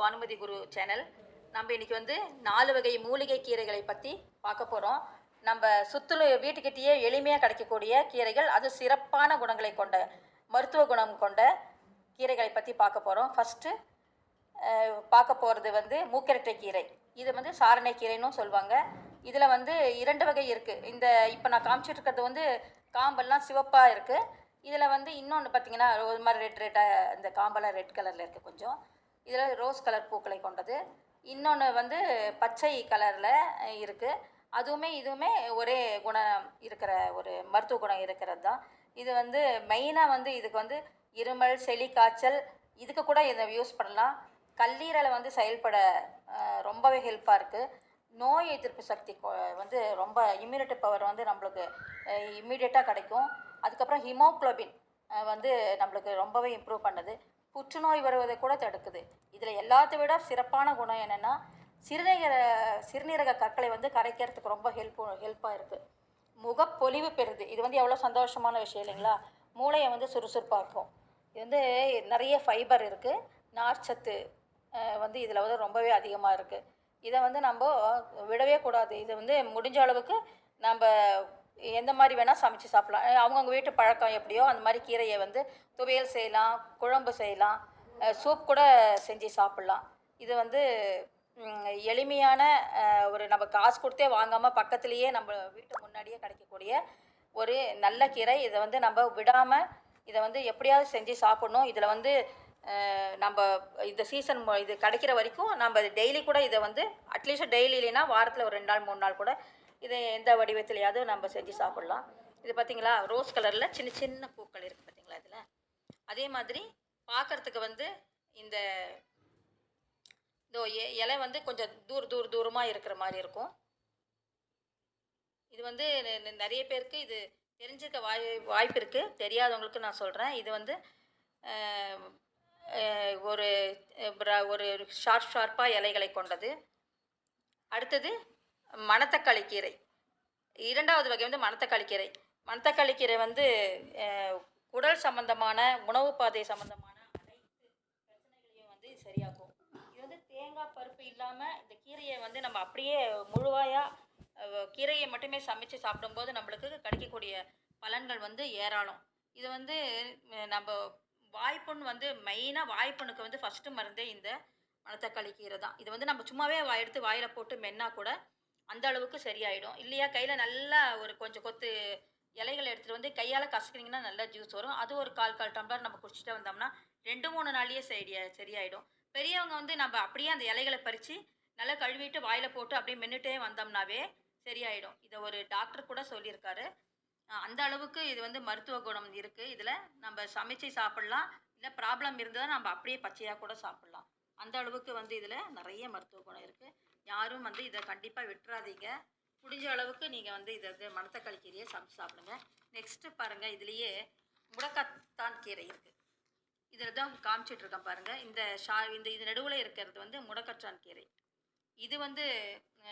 பானுமதி குரு channel. நம்ம இன்னைக்கு வந்து நாலு வகை மூலிகை கீரைகளை பற்றி பார்க்க போகிறோம் நம்ம சுற்றுல வீட்டுக்கிட்டேயே எளிமையாக கிடைக்கக்கூடிய கீரைகள் அது சிறப்பான குணங்களை கொண்ட மருத்துவ குணம் கொண்ட கீரைகளை பற்றி பார்க்க போகிறோம் ஃபஸ்ட்டு பார்க்க போகிறது வந்து மூக்கரட்டை கீரை. இது வந்து சாரணை கீரைன்னு சொல்லுவாங்க இதில் வந்து இரண்டு வகை இருக்குது இந்த இப்போ நான் காமிச்சிட்டு இருக்கிறது வந்து காம்பெல்லாம் சிவப்பாக இருக்குது இதில் வந்து இன்னொன்று பார்த்தீங்கன்னா ஒரு மாதிரி ரெட் ரெட்டாக இந்த காம்பெல்லாம் ரெட் கலரில் இருக்குது கொஞ்சம். இதில் ரோஸ் கலர் பூக்களை கொண்டது. இன்னொன்று வந்து பச்சை கலரில் இருக்குது அதுவுமே இதுவுமே ஒரே குணம் இருக்கிற ஒரு மருத்துவ குணம் இருக்கிறது தான். இது வந்து மெயினாக வந்து இதுக்கு வந்து இருமல் செளி காய்ச்சல் இதுக்கு கூட இதை யூஸ் பண்ணலாம். கல்லீரலை வந்து செயல்பட ரொம்பவே ஹெல்ப்பாக இருக்குது நோய் எதிர்ப்பு சக்தி வந்து ரொம்ப இம்யூனிட்டி பவர் வந்து நம்மளுக்கு இம்மிடியட்டாக கிடைக்கும். அதுக்கப்புறம் ஹிமோக்ளோபின் வந்து நம்மளுக்கு ரொம்பவே இம்ப்ரூவ் பண்ணுது. புற்றுநோய் வருவதை கூட தடுக்குது. இதில் எல்லாத்தை விட சிறப்பான குணம் என்னென்னா சிறுநீர சிறுநீரக கற்களை வந்து கரைக்கிறதுக்கு ரொம்ப ஹெல்ப் ஹெல்ப்பாக இருக்குது முகப்பொலிவு பெறுது. இது வந்து எவ்வளோ சந்தோஷமான விஷயம் இல்லைங்களா? மூளையை வந்து சுறுசுறுப்பாக்கும். இது வந்து நிறைய ஃபைபர் இருக்குது நார்ச்சத்து வந்து இதில் வந்து ரொம்பவே அதிகமாக இருக்குது இதை வந்து நம்ம விடவே கூடாது. இது வந்து முடிஞ்ச அளவுக்கு நம்ம எந்த மாதிரி வேணால் சமைச்சு சாப்பிடலாம். அவங்கவுங்க வீட்டு பழக்கம் எப்படியோ அந்த மாதிரி கீரையை வந்து துவையல் செய்யலாம் குழம்பு செய்யலாம் சூப் கூட செஞ்சு சாப்பிட்லாம். இது வந்து எளிமையான ஒரு நம்ம காசு கொடுத்தே வாங்காமல் பக்கத்துலேயே நம்ம வீட்டு முன்னாடியே கிடைக்கக்கூடிய ஒரு நல்ல கீரை. இதை வந்து நம்ம விடாமல் இதை வந்து எப்படியாவது செஞ்சு சாப்பிடணும். இதில் வந்து நம்ம இந்த சீசன் இது கிடைக்கிற வரைக்கும் நம்ம டெய்லி கூட இதை வந்து அட்லீஸ்ட் டெய்லி இல்லைன்னா வாரத்தில் ஒரு ரெண்டு நாள் மூணு நாள் கூட இதை எந்த வடிவத்திலையாவது நம்ம செஞ்சு சாப்பிட்லாம். இது பார்த்தீங்களா ரோஸ் கலரில் சின்ன சின்ன பூக்கள் இருக்குது பார்த்தீங்களா இதில்? அதே மாதிரி பார்க்கறதுக்கு வந்து இந்த இதோ எ- இலை வந்து கொஞ்சம் தூர தூர தூரமாக இருக்கிற மாதிரி இருக்கும். இது வந்து நிறைய பேருக்கு இது தெரிஞ்சிருக்க வாய் வாய்ப்பு இருக்குது தெரியாதவங்களுக்கு நான் சொல்கிறேன் இது வந்து ஒரு ஒரு ஷார்ப் ஷார்ப்பாக இலைகளை கொண்டது. அடுத்தது மணத்தக்காளி கீரை. இரண்டாவது வகை வந்து மணத்தக்காளி கீரை. மணத்தக்காளி கீரை வந்து குடல் சம்பந்தமான உணவு பாதை சம்பந்தமான அனைத்து பிரச்சனைகளையும் வந்து சரியாக்கும். இது வந்து தேங்காய் பருப்பு இல்லாமல் இந்த கீரையை வந்து நம்ம அப்படியே முழுவாயாக கீரையை மட்டுமே சமைச்சு சாப்பிடும்போது நம்மளுக்கு கிடைக்கக்கூடிய பலன்கள் வந்து ஏராளம். இது வந்து நம்ம வாய்ப்புண் வந்து மெயினாக வாய்ப்புண்ணுக்கு வந்து ஃபஸ்ட்டு மருந்தே இந்த மணத்தக்காளி கீரை தான். இது வந்து நம்ம சும்மாவே வாய் எடுத்து வாயில் போட்டு மென்னா கூட அந்த அளவுக்கு சரியாயிடும். இல்லையா? கையில் நல்லா ஒரு கொஞ்சம் கொத்து இலைகளை எடுத்துகிட்டு வந்து கையால் கசக்கினீங்கன்னா நல்லா ஜூஸ் வரும். அது ஒரு கால் கால் டம்ளர் நம்ம குடிச்சிட்டு வந்தோம்னா ரெண்டு மூணு நாளையே சரியா சரியாயிடும். பெரியவங்க வந்து நம்ம அப்படியே அந்த இலைகளை பறித்து நல்லா கழுவிட்டு வாயில் போட்டு அப்படியே மின்னுட்டே வந்தோம்னாவே சரியாயிடும். இதை ஒரு டாக்டர் கூட சொல்லியிருக்காரு. அந்த அளவுக்கு இது வந்து மருத்துவ குணம் இருக்குது இதில் நம்ம சமைச்சு சாப்பிட்லாம். இல்லை ப்ராப்ளம் இருந்தால் நம்ம அப்படியே பச்சையாக கூட சாப்பிட்லாம். அந்த அளவுக்கு வந்து இதில் நிறைய மருத்துவ குணம் இருக்குது யாரும் வந்து இதை கண்டிப்பாக விட்டுறாதீங்க. முடிஞ்ச அளவுக்கு நீங்கள் வந்து இதை வந்து மணத்தக்காளி கீரையை சமைச்சு சாப்பிடுங்க. நெக்ஸ்ட்டு பாருங்கள் இதுலேயே முடக்கத்தான் கீரை இருக்குது இதில் தான் காமிச்சிட்ருக்கேன் பாருங்கள் இந்த ஷா இந்த இது நடுவில் இருக்கிறது வந்து முடக்கற்றான் கீரை. இது வந்து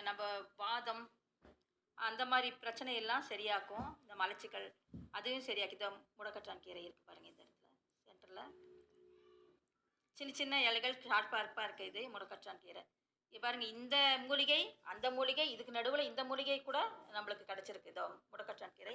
நம்ம வாதம் அந்த மாதிரி பிரச்சனையெல்லாம் சரியாக்கும். இந்த மலச்சிக்கல் அதையும் சரியாக்கி இந்த முடக்கற்றான் கீரை இருக்குது பாருங்கள் இந்த இடத்துல சென்டரில் சின்ன சின்ன இலைகள் ஷார்ப்பாக இருப்பாக இருக்குது இது முடக்கற்றான் கீரை. இங்க பாருங்க இந்த மூலிகை அந்த மூலிகை இதுக்கு நடுவில் இந்த மூலிகை கூட நம்மளுக்கு கிடச்சிருக்கு. இதோ முடக்கற்றான் கீரை.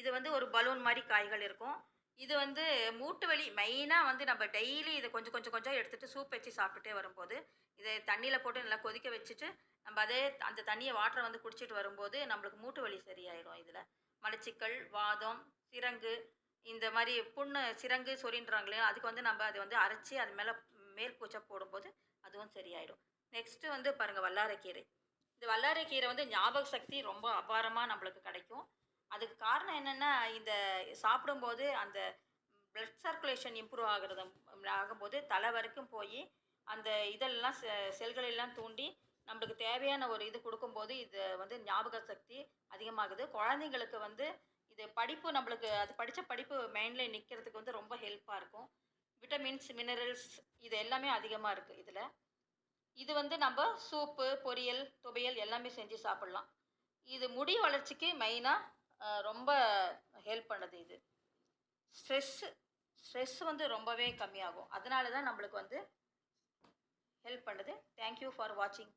இது வந்து ஒரு பலூன் மாதிரி காய்கள் இருக்கும். இது வந்து மூட்டு வலி மெயினாக வந்து நம்ம டெய்லி இதை கொஞ்சம் கொஞ்சம் கொஞ்சம் எடுத்துகிட்டு சூப் வச்சு சாப்பிட்டுட்டே வரும்போது இதை தண்ணியில் போட்டு நல்லா கொதிக்க வச்சுட்டு நம்ம அதே அந்த தண்ணியை வாட்டரை வந்து குடிச்சிட்டு வரும்போது நம்மளுக்கு மூட்டு வலி சரியாயிடும் இதில். மலச்சிக்கல் வாதம் சிரங்கு இந்த மாதிரி புண்ணு சிரங்கு சொரின்றாங்களே அதுக்கு வந்து நம்ம அதை வந்து அரைச்சி அது மேலே மேல் பூச்சை போடும்போது அதுவும் சரியாயிடும். நெக்ஸ்ட்டு வந்து பாருங்கள் வல்லாரைக்கீரை இந்த வல்லாரைக்கீரை வந்து ஞாபக சக்தி ரொம்ப அபாரமாக நம்மளுக்கு கிடைக்கும். அதுக்கு காரணம் என்னென்னா இந்த சாப்பிடும்போது அந்த பிளட் சர்க்குலேஷன் இம்ப்ரூவ் ஆகிறது ஆகும்போது தலை வரைக்கும் போய் அந்த இதெல்லாம் செ- தூண்டி நம்மளுக்கு தேவையான ஒரு இது கொடுக்கும்போது இது வந்து ஞாபக சக்தி அதிகமாகுது. குழந்தைங்களுக்கு வந்து இது படிப்பு நம்மளுக்கு அது படித்த படிப்பு மைண்டில் நிற்கிறதுக்கு வந்து ரொம்ப ஹெல்ப்பாக இருக்கும். விட்டமின்ஸ் மினரல்ஸ் இது எல்லாமே அதிகமாக இருக்குது இதில். இது வந்து நம்ம சூப்பு பொரியல் துவையல் எல்லாமே செஞ்சு சாப்பிட்லாம். இது முடி வளர்ச்சிக்கு மெயினாக ரொம்ப ஹெல்ப் பண்ணுது இது. ஸ்ட்ரெஸ்ஸு ஸ்ட்ரெஸ் வந்து ரொம்பவே கம்மியாகும். அதனால தான் நம்மளுக்கு வந்து ஹெல்ப் பண்ணுது. தேங்க்யூ ஃபார் வாட்சிங்